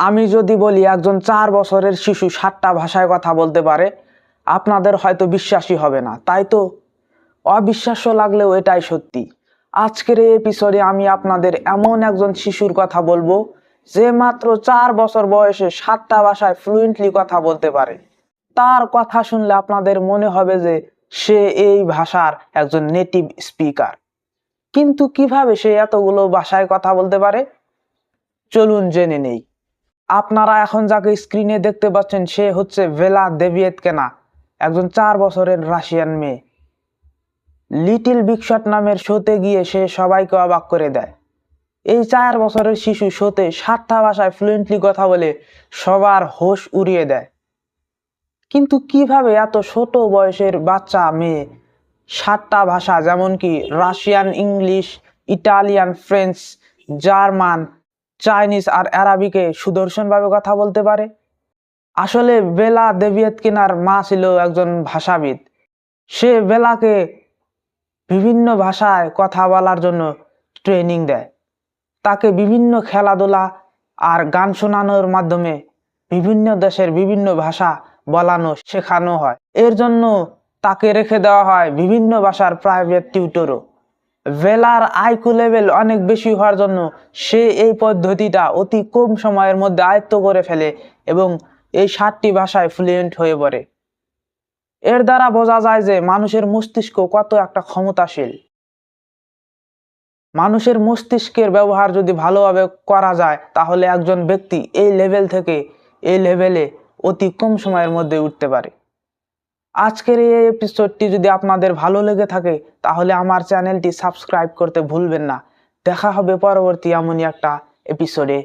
আমি যদি বলি একজন চার বছরের শিশু সাতটা ভাষায় কথা বলতে পারে, আপনাদের হয়তো বিশ্বাসই হবে না, তাই তো? অবিশ্বাস্য লাগলেও এটাই সত্যি। আজকের এই এপিসোডে আমি আপনাদের এমন একজন শিশুর কথা বলব, যে মাত্র চার বছর বয়সে সাতটা ভাষায় ফ্লুয়েন্টলি কথা বলতে পারে। তার কথা শুনলে আপনাদের মনে হবে যে সে এই ভাষার একজন নেটিভ স্পিকার কিন্তু কীভাবে সে এতগুলো ভাষায় কথা বলতে পারে? চলুন জেনে নেই। আপনারা এখন যাকে স্ক্রিনে দেখতে পাচ্ছেন, সে হচ্ছে ভেলা দেভিয়েতকেনা একজন চার বছরের রাশিয়ান মেয়ে। লিটিল বিগ শট নামের শোতে গিয়ে সে সবাইকে অবাক করে দেয়। এই চার বছরের শিশু শোতে সাতটা ভাষায় ফ্লুয়েন্টলি কথা বলে সবার হোশ উড়িয়ে দেয়। কিন্তু কীভাবে এত ছোট বয়সের বাচ্চা মেয়ে, সাতটা ভাষা যেমন কি Russian English, Italian, French, German Chinese আর অ্যারাবিকে সুদর্শনভাবে কথা বলতে পারে। আসলে বেলা দেবিয়েতকিনার মা ছিল একজন ভাষাবিদ। সে বেলাকে বিভিন্ন ভাষায় কথা বলার জন্য ট্রেনিং দেয়। তাকে বিভিন্ন খেলাধুলা আর গান শোনানোর মাধ্যমে বিভিন্ন দেশের বিভিন্ন ভাষা বলানো শেখানো হয়। এর জন্য তাকে রেখে দেওয়া হয় বিভিন্ন ভাষার প্রাইভেট টিউটরও ভেলার আইকু লেভেল অনেক বেশি হওয়ার জন্য সে এই পদ্ধতিটা অতি কম সময়ের মধ্যে আয়ত্ত করে ফেলে এবং এই সাতটি ভাষায় ফ্লুয়েন্ট হয়ে পড়ে। এর দ্বারা বোঝা যায় যে মানুষের মস্তিষ্ক কত একটা ক্ষমতাশীল। মানুষের মস্তিষ্কের ব্যবহার যদি ভালোভাবে করা যায়, তাহলে একজন ব্যক্তি এই লেভেল থেকে এই লেভেলে অতি কম সময়ের মধ্যে উঠতে পারে। আজকের এই এপিসোডটি যদি আপনাদের ভালো লেগে থাকে, তাহলে আমার চ্যানেলটি সাবস্ক্রাইব করতে ভুলবেন না। দেখা হবে পরবর্তী এমনই একটা এপিসোডে